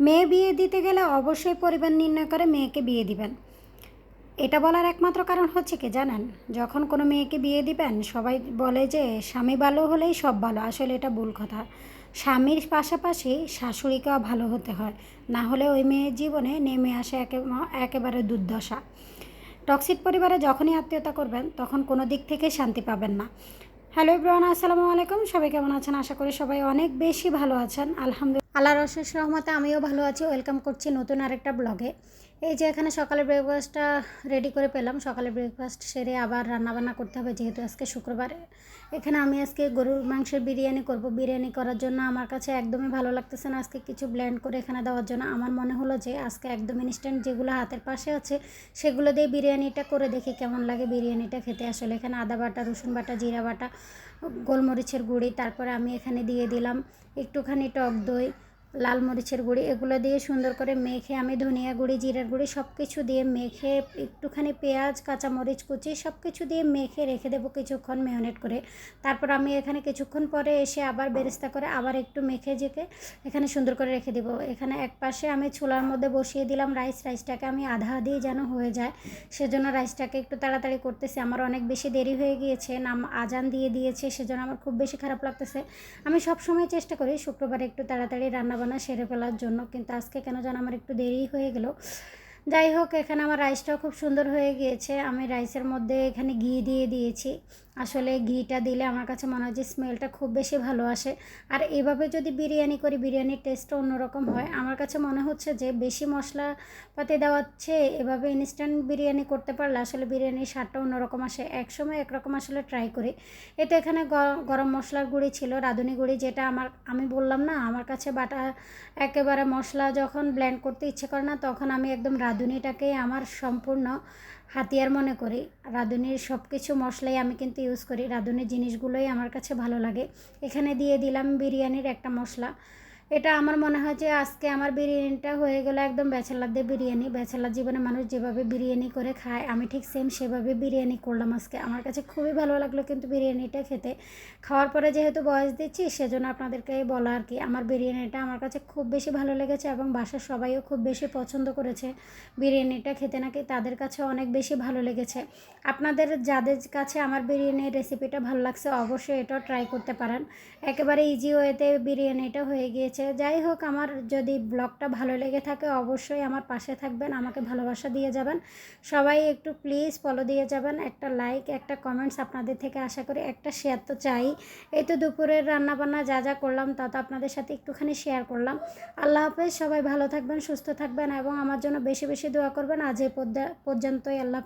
মেয়ে বিয়ে দিতে গেলে অবশ্যই পরিবার নির্ণয় করে মেয়েকে বিয়ে দিবেন। এটা বলার একমাত্র কারণ হচ্ছে কি জানেন? যখন কোনো মেয়েকে বিয়ে দিবেন, সবাই বলে যে, স্বামী ভালো হলেই সব ভালো। আসলে এটা ভুল কথা। স্বামীর পাশাপাশি শাশুড়িকেও ভালো হতে হয়। না হলে ওই মেয়ের জীবনে নেমে আসে একে, একেবারে দুর্দশা। টক্সিক পরিবারে যখনই আত্মীয়তা করবেন, তখন কোনো দিক থেকে শান্তি পাবেন না। হ্যালো ইব্রাহান আসসালামু আলাইকুম। সবাই কেমন আছেন? আশা করি সবাই অনেক বেশি ভালো আছেন। আলহামদুলিল্লাহ। আল্লাহর অশেষ রহমতে আমিও ভালো আছি। ওয়েলকাম করছি নতুন আরেকটা ব্লগে। এই যে এখানে সকালে ব্রেকফাস্টটা রেডি করে পেলাম। সকালে ব্রেকফাস্ট সেরে আবার রান্নাবান্না করতে হবে, যেহেতু আজকে শুক্রবার। এখানে আমি আজকে গরুর মাংসের বিরিয়ানি করব। বিরিয়ানি করার জন্য আমার কাছে একদমই ভালো লাগতেছে না আজকে কিছু ব্লেন্ড করে এখানে দেওয়ার জন্য। আমার মনে হলো যে আজকে একদম ইনস্ট্যান্ট যেগুলো হাতের পাশে আছে, সেগুলো দিয়ে বিরিয়ানিটা করে দেখি কেমন লাগে বিরিয়ানিটা খেতে। আসলে এখানে আদা বাটা, রসুন বাটা, জিরা বাটা, গোলমরিচের গুঁড়ি, তারপরে আমি এখানে দিয়ে দিলাম একটুখানি টক দই লাল মরিচের গুঁড়ি, এগুলো দিয়ে সুন্দর করে মেখে আমি ধনিয়া গুঁড়ি, জিরার গুঁড়ি সব কিছু দিয়ে মেখে একটুখানি পেঁয়াজ, কাঁচামরিচ কুচি সব কিছু দিয়ে মেখে রেখে দেবো কিছুক্ষণ মেয়নেট করে। তারপর আমি এখানে কিছুক্ষণ পরে এসে আবার বেরেস্তা করে আবার একটু মেখে জেকে এখানে সুন্দর করে রেখে দেবো। এখানে এক পাশে আমি চুলার মধ্যে বসিয়ে দিলাম রাইস, রাইসটাকে আমি আধা আধি যেন হয়ে যায়। সেজন্য রাইসটাকে একটু তাড়াতাড়ি করতেছি, আমার অনেক বেশি দেরি হয়ে গিয়েছে, নাম আজান দিয়ে দিয়েছে, সেজন্য আমার খুব বেশি খারাপ লাগতেছে। আমি সব সময় চেষ্টা করি শুক্রবারে একটু তাড়াতাড়ি রান্না বান্না সেরে ফেলার জন্য। কিন্তু আজকে কেন যেন আমার একটু দেরি হয়ে গেল। যাই হোক, এখানে আমার রাইসটাও খুব সুন্দর হয়ে গিয়েছে। আমি রাইসের মধ্যে এখানে ঘি দিয়ে দিয়েছি। আসলে ঘিটা দিলে আমার কাছে মনে হয় যে স্মেলটা খুব বেশি ভালো আসে। আর এভাবে যদি বিরিয়ানি করি, বিরিয়ানির টেস্টটা অন্যরকম হয়। আমার কাছে মনে হচ্ছে যে বেশি মশলাপাতি দেওয়াচ্ছে এভাবে ইনস্ট্যান্ট বিরিয়ানি করতে পারলে আসলে বিরিয়ানির স্বাদটা অন্যরকম আসে। একসময় একরকম আসলে ট্রাই করি। এতে এখানে গরম মশলার গুঁড়ি ছিল, রাঁধুনি গুঁড়ি যেটা আমার, আমি বললাম না, আমার কাছে বাটা একেবারে মশলা যখন ব্ল্যান্ড করতে ইচ্ছে করে না, তখন আমি একদম রাঁধুনিটাকেই আমার সম্পূর্ণ হাতিয়ার মনে করি। রাঁধুনির সব কিছু মশলাই আমি কিন্তু ইউজ করি। রাঁধুনির জিনিসগুলোই আমার কাছে ভালো লাগে। এখানে দিয়ে দিলাম বিরিয়ানির একটা মশলা। এটা আমার মনে হয় যে আজকে আমার বিরিয়ানিটা হয়ে গেলো একদম ব্যাচেলারদের বিরিয়ানি। ব্যাচেলার জীবনে মানুষ যেভাবে বিরিয়ানি করে খায়, আমি ঠিক সেম সেভাবে বিরিয়ানি করলাম আজকে। আমার কাছে খুবই ভালো লাগল কিন্তু বিরিয়ানিটা খেতে। খাওয়ার পরে যেহেতু বয়স দিচ্ছি, সেজন্য আপনাদেরকে বলা আর কি, আমার বিরিয়ানিটা আমার কাছে খুব বেশি ভালো লেগেছে এবং বাসার সবাইও খুব বেশি পছন্দ করেছে বিরিয়ানিটা খেতে, নাকি তাদের কাছে অনেক বেশি ভালো লেগেছে। আপনাদের যাদের কাছে আমার বিরিয়ানির রেসিপিটা ভালো লাগছে, অবশ্যই এটাও ট্রাই করতে পারেন। একেবারে ইজি ওয়েতে বিরিয়ানিটা হয়ে গিয়েছে। হয়েছে। যাই হোক, আমার যদি ব্লগটা ভালো লেগে থাকে, অবশ্যই আমার পাশে থাকবেন, আমাকে ভালোবাসা দিয়ে যাবেন। সবাই একটু প্লিজ ফলো দিয়ে যাবেন, একটা লাইক একটা কমেন্টস আপনাদের থেকে আশা করি, একটা শেয়ার তো চাই। এই তো দুপুরের রান্নাবান্না যা যা করলাম, তা তো আপনাদের সাথে একটুখানি শেয়ার করলাম। আল্লাহ হাফেজ, সবাই ভালো থাকবেন, সুস্থ থাকবেন, এবং আমার জন্য বেশি বেশি দোয়া করবেন। আজ এই পর্যন্তই আল্লাহ